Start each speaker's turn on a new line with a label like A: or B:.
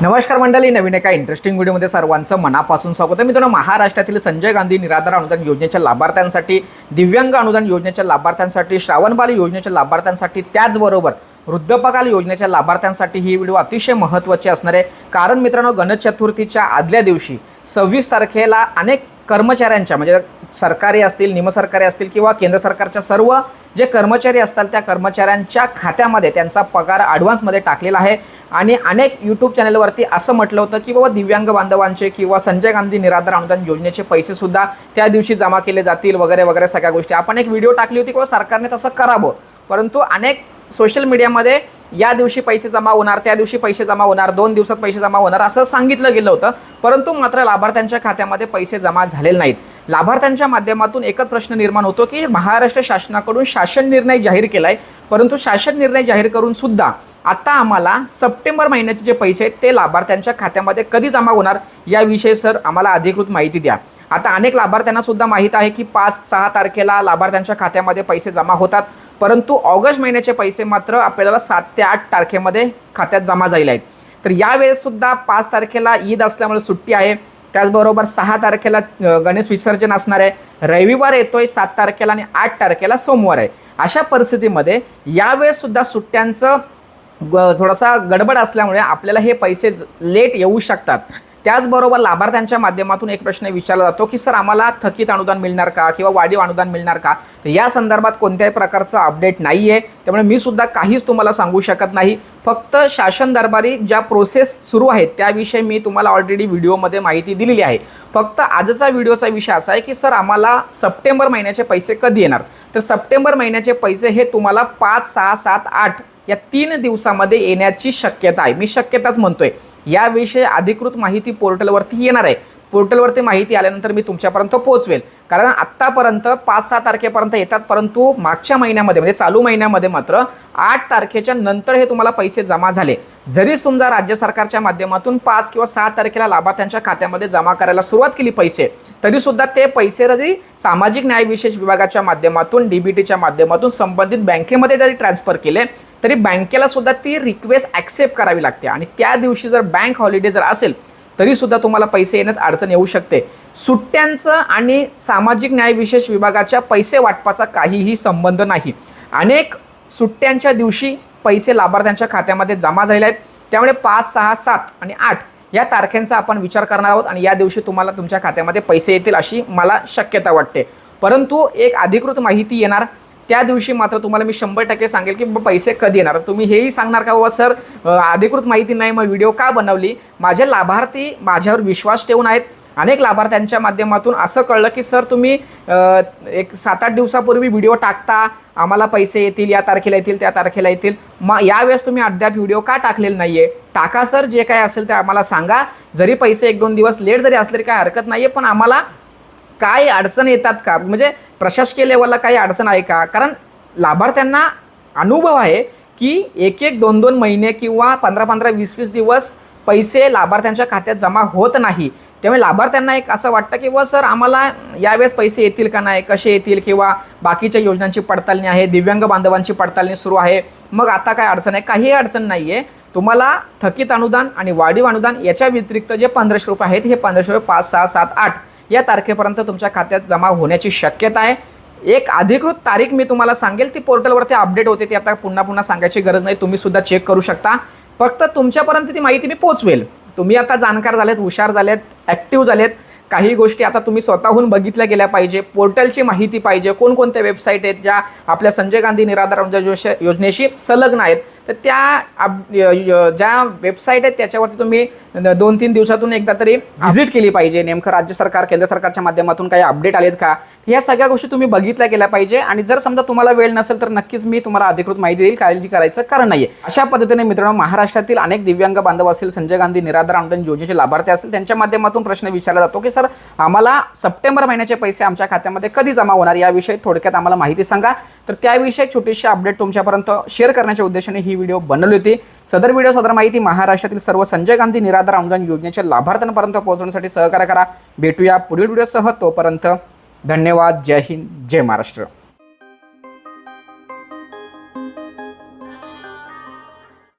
A: नमस्कार मंडळी नवीन एका इंटरेस्टिंग व्हिडिओमध्ये सर्वांचं मनापासून स्वागत आहे. मित्रांनो महाराष्ट्रातील संजय गांधी निराधार अनुदान योजनेच्या लाभार्थ्यांसाठी दिव्यांग अनुदान योजनेच्या लाभार्थ्यांसाठी श्रावणबाल योजनेच्या लाभार्थ्यांसाठी त्याचबरोबर वृद्धपकाल योजनेच्या लाभार्थ्यांसाठी ही व्हिडिओ अतिशय महत्त्वाची असणार आहे. कारण मित्रांनो गणेश चतुर्थीच्या आदल्या दिवशी सव्वीस तारखेला अनेक कर्मचाऱ्यांच्या म्हणजे सरकारी असतील निमसरकारी असतील किंवा केंद्र सरकारच्या सर्व जे कर्मचारी असतात त्या कर्मचाऱ्यांच्या खात्यामध्ये त्यांचा पगार ॲडव्हान्समध्ये टाकलेला आहे. आणि अनेक यूट्यूब चॅनलवरती असं म्हटलं होतं की बाबा दिव्यांग बांधवांचे किंवा संजय गांधी निराधार अनुदान योजनेचे पैसेसुद्धा त्या दिवशी जमा केले जातील वगैरे वगैरे सगळ्या गोष्टी. आपण एक व्हिडिओ टाकली होती किंवा सरकारने तसं करावं. परंतु अनेक सोशल मीडियामध्ये या दिवशी पैसे जमा होणार त्या दिवशी पैसे जमा होणार दोन दिवसात पैसे जमा होणार असं सांगितलं गेलं होतं. परंतु मात्र लाभार्थ्यांच्या खात्यामध्ये पैसे जमा झालेले नाहीत. लाभार्थ्यांच्या माध्यमातून एकच प्रश्न निर्माण होतो की महाराष्ट्र शासनाकडून शासन निर्णय जाहीर केला आहे परंतु शासन निर्णय जाहीर करून सुद्धा आता आम्हाला सप्टेंबर महिन्याचे जे पैसे आहेत ते लाभार्थ्यांच्या खात्यामध्ये कधी जमा होणार याविषयी सर आम्हाला अधिकृत माहिती द्या. आता अनेक लाभार्थ्यांना सुद्धा माहीत आहे की पाच सहा तारखेला लाभार्थ्यांच्या खात्यामध्ये पैसे जमा होतात परंतु ऑगस्ट महिन्याचे पैसे मात्र आपल्याला सात ते आठ तारखेमध्ये खात्यात जमा जाईल आहेत. तर यावेळेस सुद्धा पाच तारखेला ईद असल्यामुळे सुट्टी आहे. त्याचबरोबर सहा तारखेला गणेश विसर्जन असणार आहे. रविवार येतोय सात तारखेला आणि आठ तारखेला सोमवार आहे. अशा परिस्थितीमध्ये यावेळेस सुद्धा सुट्ट्यांचं ग थोडासा गडबड असल्यामुळे आपल्याला हे पैसे लेट येऊ शकतात. त्याचबरोबर लाभार्थ्यांच्या माध्यमातून एक प्रश्न विचारला जातो की सर आम्हाला थकीत अनुदान मिळणार का किंवा वाढीव अनुदान मिळणार का? तर या संदर्भात कोणत्याही प्रकारचं अपडेट नाही आहे त्यामुळे मी सुद्धा काहीच तुम्हाला सांगू शकत नाही. फक्त शासन दरबारी ज्या प्रोसेस सुरू आहेत त्याविषयी मी तुम्हाला ऑलरेडी व्हिडिओमध्ये माहिती दिलेली आहे. फक्त आजचा व्हिडिओचा विषय असा आहे की सर आम्हाला सप्टेंबर महिन्याचे पैसे कधी येणार? तर सप्टेंबर महिन्याचे पैसे हे तुम्हाला पाच सहा सात आठ या तीन दिवसामध्ये येण्याची शक्यता आहे. मी शक्यताच म्हणतोय. याविषयी अधिकृत माहिती पोर्टलवरती येणार आहे. पोर्टलवरती माहिती आल्यानंतर मी तुमच्यापर्यंत पोहोचवेल. कारण आत्तापर्यंत पाच सहा तारखेपर्यंत येतात परंतु मागच्या महिन्यामध्ये म्हणजे चालू महिन्यामध्ये मात्र आठ तारखेच्या नंतर हे तुम्हाला पैसे जमा झाले. जरी समजा राज्य सरकारच्या माध्यमातून पाच किंवा सहा तारखेला लाभार्थ्यांच्या खात्यामध्ये जमा करायला सुरुवात केली पैसे तरी सुद्धा ते पैसे जरी सामाजिक न्याय विशेष विभागाच्या माध्यमातून डीबीटीच्या माध्यमातून संबंधित बँकेमध्ये जरी ट्रान्सफर केले तरी बँकेला सुद्धा ती रिक्वेस्ट ॲक्सेप्ट करावी लागते. आणि त्या दिवशी जर बँक हॉलिडे जर असेल तरी सुद्धा तुम्हाला पैसे येण्यास अडचण येऊ शकते. सुट्ट्यांचं आणि सामाजिक न्याय विशेष विभागाच्या पैसे वाटपाचा काहीही संबंध नाही. अनेक सुट्ट्यांच्या दिवशी पैसे लाभार्थ्यांच्या खात्यामध्ये जमा झाले आहेत. त्यामुळे पाच सहा सात आणि आठ या तारखेंचा आपण विचार करणार आहोत आणि या दिवशी तुम्हाला तुमच्या खात्यामध्ये पैसे येतील अशी मला शक्यता वाटते. परंतु एक अधिकृत माहिती येणार. त्या दिवशी मात्र तुम्हाला मी शंभर टक्के सांगेल की पैसे कधी येणार. तुम्ही हेही सांगणार का बाबा सर अधिकृत माहिती नाही मग व्हिडिओ का बनवली? माझे लाभार्थी माझ्यावर विश्वास ठेवून आहेत. अनेक लाभार्थ्यांच्या माध्यमातून असं कळलं की सर तुम्ही एक सात आठ दिवसापूर्वी व्हिडिओ टाकता आम्हाला पैसे येतील या तारखेला येतील त्या तारखेला येतील. मग यावेळेस तुम्ही अद्याप व्हिडिओ का टाकलेला नाही आहे टाका सर जे काय असेल ते आम्हाला सांगा. जरी पैसे एक दोन दिवस लेट जरी असले तरी काय हरकत नाही आहे पण आम्हाला काय अडचण येतात का? म्हणजे प्रशासकीय लेवलला काही अडचण आहे का? कारण लाभार्थ्यांना अनुभव आहे की एक एक दोन दोन महिने किंवा पंधरा पंधरा वीस वीस दिवस पैसे लाभार्थ्यांच्या खात्यात जमा होत नाही. त्यामुळे लाभार्थ्यांना एक असं वाटतं की व सर आम्हाला यावेळेस पैसे येतील का नाही? कसे येतील? किंवा बाकीच्या योजनांची पडताळणी आहे दिव्यांग बांधवांची पडताळणी सुरू आहे. मग आता काय अडचण आहे? काहीही अडचण नाही आहे तुम्हाला थकीत अनुदान आणि वाढीव अनुदान याच्या व्यतिरिक्त जे पंधराशे रुपये आहेत हे पंधराशे रुपये पाच सहा सात आठ या तारखेपर्यंत तुमच्या खात्यात जमा होण्याची शक्यता आहे. एक अधिकृत तारीख मी तुम्हाला सांगेल. ती पोर्टलवरती अपडेट होते ती आता पुन्हा पुन्हा सांगायची गरज नाही. तुम्ही सुद्धा चेक करू शकता. फक्त तुमच्यापर्यंत ती माहिती मी पोचवेल. तुम्ही आता जाणकार झालेत हुशार झालेत ॲक्टिव्ह झालेत. काही गोष्टी आता तुम्ही स्वतःहून बघितल्या गेल्या पाहिजे. पोर्टलची माहिती पाहिजे. कोणकोणत्या वेबसाईट आहेत ज्या आपल्या संजय गांधी निराधार योजनेशी संलग्न आहेत? तर त्या आप- य- ज्या वेबसाईट आहेत त्याच्यावरती तुम्ही दोन तीन दिवसातून एकदा तरी व्हिजिट केली पाहिजे. नेमकं राज्य सरकार केंद्र सरकारच्या माध्यमातून काही अपडेट आलेत का? या सगळ्या गोष्टी तुम्ही बघितल्या गेल्या पाहिजे. आणि जर समजा तुम्हाला वेळ नसेल तर नक्कीच मी तुम्हाला अधिकृत माहिती देईल. काळजी करायचं कारण नाही अशा पद्धतीने मित्रांनो महाराष्ट्रातील अनेक दिव्यांग बांधव असतील संजय गांधी निराधार अनुदान योजनेचे लाभार्थी असतील त्यांच्या माध्यमातून प्रश्न विचारला जातो की सर आम्हाला सप्टेंबर महिन्याचे पैसे आमच्या खात्यामध्ये कधी जमा होणार? याविषयी थोडक्यात आम्हाला माहिती सांगा. तर त्याविषयी छोटीशी अपडेट तुमच्यापर्यंत शेअर करण्याच्या उद्देशाने ही व्हिडिओ बनवली होती. सदर व्हिडिओ सदर माहिती महाराष्ट्रातील सर्व संजय गांधी निराधार अनुदान योजनेच्या लाभार्थ्यांपर्यंत पोहोचवण्यासाठी सहकार्य करा. भेटूया पुढील व्हिडिओसह. तोपर्यंत धन्यवाद. जय हिंद. जय महाराष्ट्र.